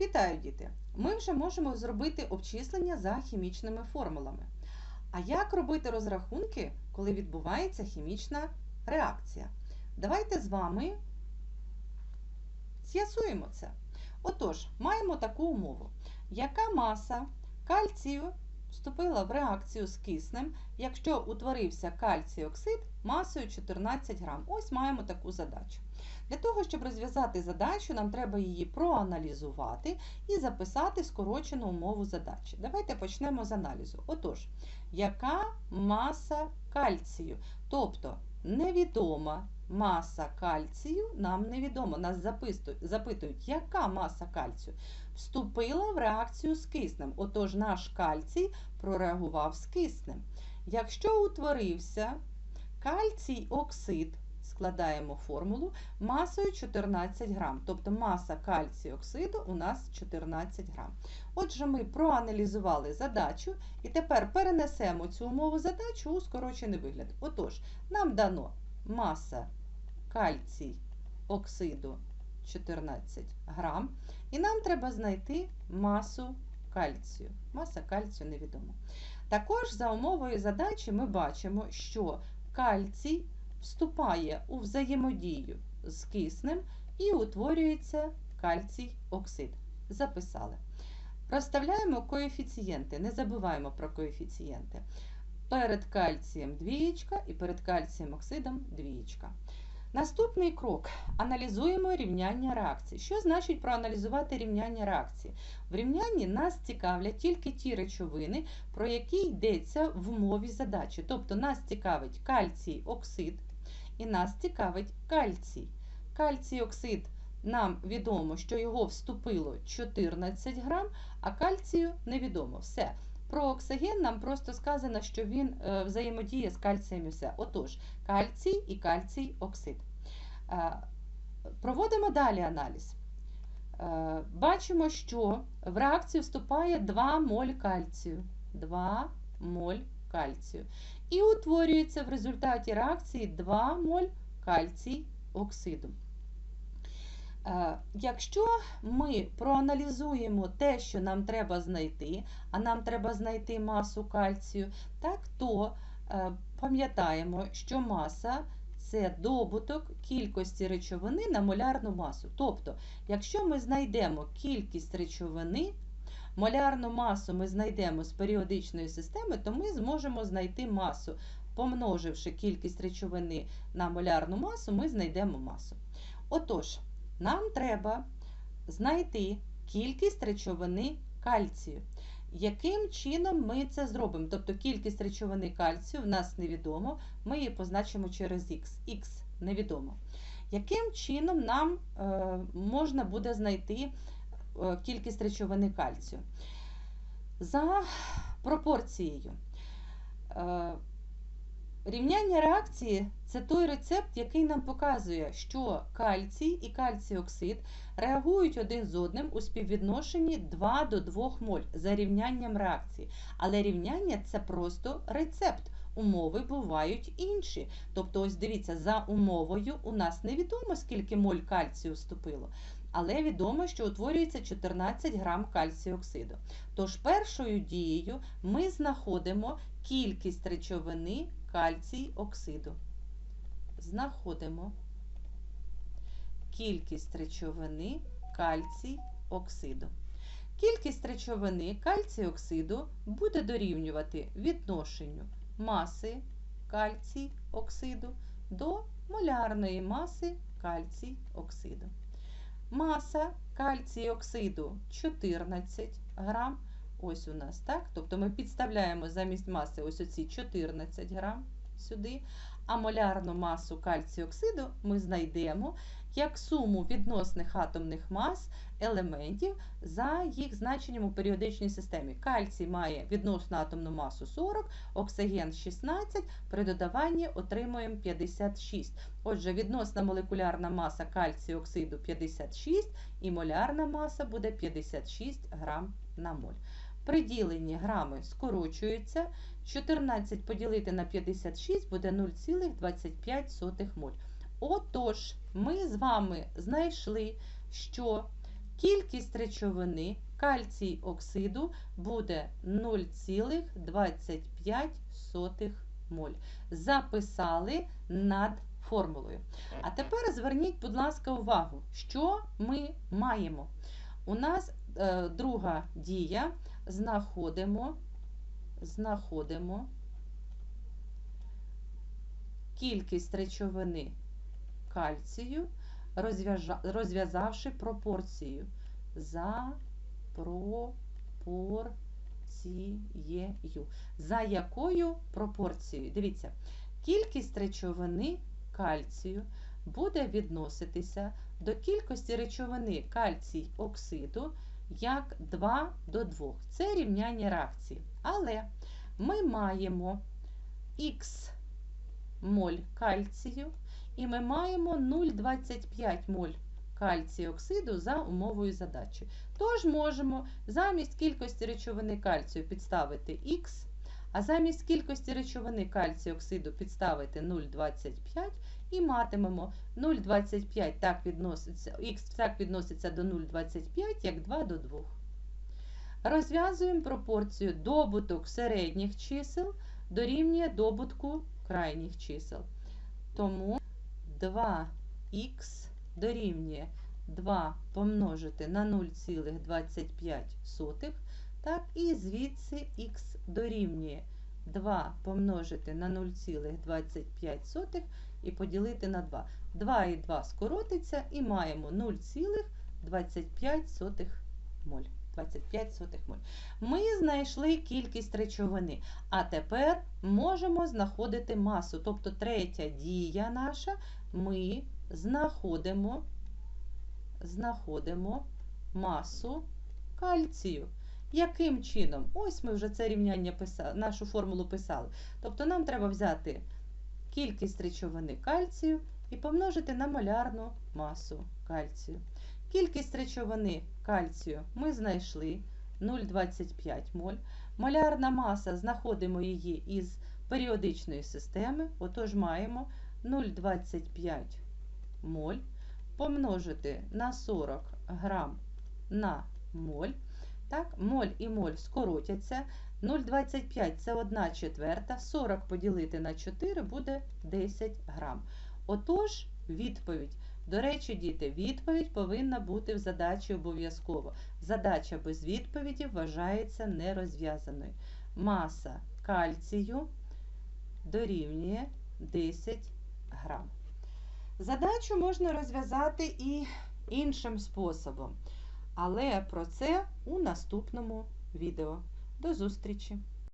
Вітаю, діти! Ми вже можемо зробити обчислення за хімічними формулами. А як робити розрахунки, коли відбувається хімічна реакція? Давайте з вами з'ясуємо це. Отож, маємо таку умову. Яка маса кальцію вступила в реакцію з киснем, якщо утворився кальцій оксид масою 14 грам? Ось маємо таку задачу. Для того, щоб розв'язати задачу, нам треба її проаналізувати і записати скорочену умову задачі. Давайте почнемо з аналізу. Отож, яка маса кальцію? Тобто невідома маса кальцію нам невідомо. Нас запитують, яка маса кальцію? Вступила в реакцію з киснем. Отож, наш кальцій прореагував з киснем. Якщо утворився кальцій оксид, складаємо формулу масою 14 грам. Тобто маса кальцію оксиду у нас 14 грам. Отже, ми проаналізували задачу і тепер перенесемо цю умову задачу у скорочений вигляд. Отож, нам дано маса кальцій оксиду 14 грам, і нам треба знайти масу кальцію. Маса кальцію невідома. Також за умовою задачі ми бачимо, що кальцій вступає у взаємодію з киснем і утворюється кальцій оксид. Записали. Розставляємо коефіцієнти, не забуваємо про коефіцієнти. Перед кальцієм двієчка і перед кальцієм оксидом двієчка. Наступний крок. Аналізуємо рівняння реакцій. Що значить проаналізувати рівняння реакції? В рівнянні нас цікавлять тільки ті речовини, про які йдеться в мові задачі. Тобто нас цікавить кальцій оксид і нас цікавить кальцій. Кальцій оксид нам відомо, що його вступило 14 грам, а кальцію невідомо. Все. Про оксиген нам просто сказано, що він е, взаємодіє з кальцієм все. Отож, кальцій і кальцій оксид. Е, проводимо далі аналіз. Е, бачимо, що в реакцію вступає 2 моль кальцію. 2 моль кальцію. І утворюється в результаті реакції 2 моль кальцій оксиду. Е, якщо ми проаналізуємо те, що нам треба знайти, а нам треба знайти масу кальцію, так, то е, пам'ятаємо, що маса це добуток кількості речовини на молярну масу. Тобто, якщо ми знайдемо кількість речовини, молярну масу ми знайдемо з періодичної системи, то ми зможемо знайти масу. Помноживши кількість речовини на молярну масу, ми знайдемо масу. Отож, нам треба знайти кількість речовини кальцію. Яким чином ми це зробимо? Тобто кількість речовини кальцію в нас невідомо, ми її позначимо через Х. Х невідомо. Яким чином нам е, можна буде знайти е, кількість речовини кальцію? За пропорцією. Рівняння реакції це той рецепт, який нам показує, що кальцій і кальцій оксид реагують один з одним у співвідношенні 2 до 2 моль за рівнянням реакції. Але рівняння це просто рецепт. Умови бувають інші. Тобто, ось дивіться, за умовою у нас невідомо, скільки моль кальцію вступило. Але відомо, що утворюється 14 грам кальцію оксиду. Тож першою дією ми знаходимо кількість речовини кальцій оксиду. Знаходимо кількість речовини кальцій оксиду. Кількість речовини кальцій оксиду буде дорівнювати відношенню маси кальцій оксиду до молярної маси кальцій оксиду. Маса кальцій оксиду 14 грам. Ось у нас, так? Тобто ми підставляємо замість маси ось оці 14 грам сюди, а молярну масу кальцію оксиду ми знайдемо як суму відносних атомних мас елементів за їх значенням у періодичній системі. Кальцій має відносну атомну масу 40, оксиген 16, при додаванні отримуємо 56. Отже, відносна молекулярна маса кальцію оксиду 56 і молярна маса буде 56 грам на моль. При діленні грами скорочуються. 14 поділити на 56 буде 0,25 моль. Отож, ми з вами знайшли, що кількість речовини кальцій оксиду буде 0,25 моль. Записали над формулою. А тепер зверніть, будь ласка, увагу, що ми маємо. У нас е, друга дія. Знаходимо, знаходимо кількість речовини кальцію, розв'язавши пропорцію за пропорцією. За якою пропорцією? Дивіться, кількість речовини кальцію буде відноситися до кількості речовини кальцій оксиду як 2 до 2. Це рівняння реакції. Але ми маємо х моль кальцію і ми маємо 0,25 моль кальцію оксиду за умовою задачі. Тож можемо замість кількості речовини кальцію підставити х, а замість кількості речовини кальцію оксиду підставити 0,25 і матимемо 0,25 так відноситься, х так відноситься до 0,25, як 2 до 2. Розв'язуємо пропорцію добуток середніх чисел дорівнює добутку крайніх чисел. Тому 2х дорівнює 2 помножити на 0,25, так, і звідси х дорівнює 2 помножити на 0,25 і поділити на 2. 2 і 2 скоротиться і маємо 0,25 моль. 25 сотих моль. Ми знайшли кількість речовини, а тепер можемо знаходити масу. Тобто третя дія наша, ми знаходимо, знаходимо масу кальцію. Яким чином? Ось ми вже це рівняння писали, нашу формулу писали. Тобто нам треба взяти кількість речовини кальцію і помножити на молярну масу кальцію. Кількість речовини кальцію ми знайшли 0,25 моль. Молярна маса, знаходимо її із періодичної системи, отож маємо 0,25 моль помножити на 40 грам на моль. Так, Моль і моль скоротяться. 0,25 це 1 четверта, 40 поділити на 4 буде 10 грам. Отож, відповідь. До речі, діти, відповідь повинна бути в задачі обов'язково. Задача без відповіді вважається нерозв'язаною. Маса кальцію дорівнює 10 грам. Задачу можна розв'язати і іншим способом. Але про це у наступному відео. До зустрічі!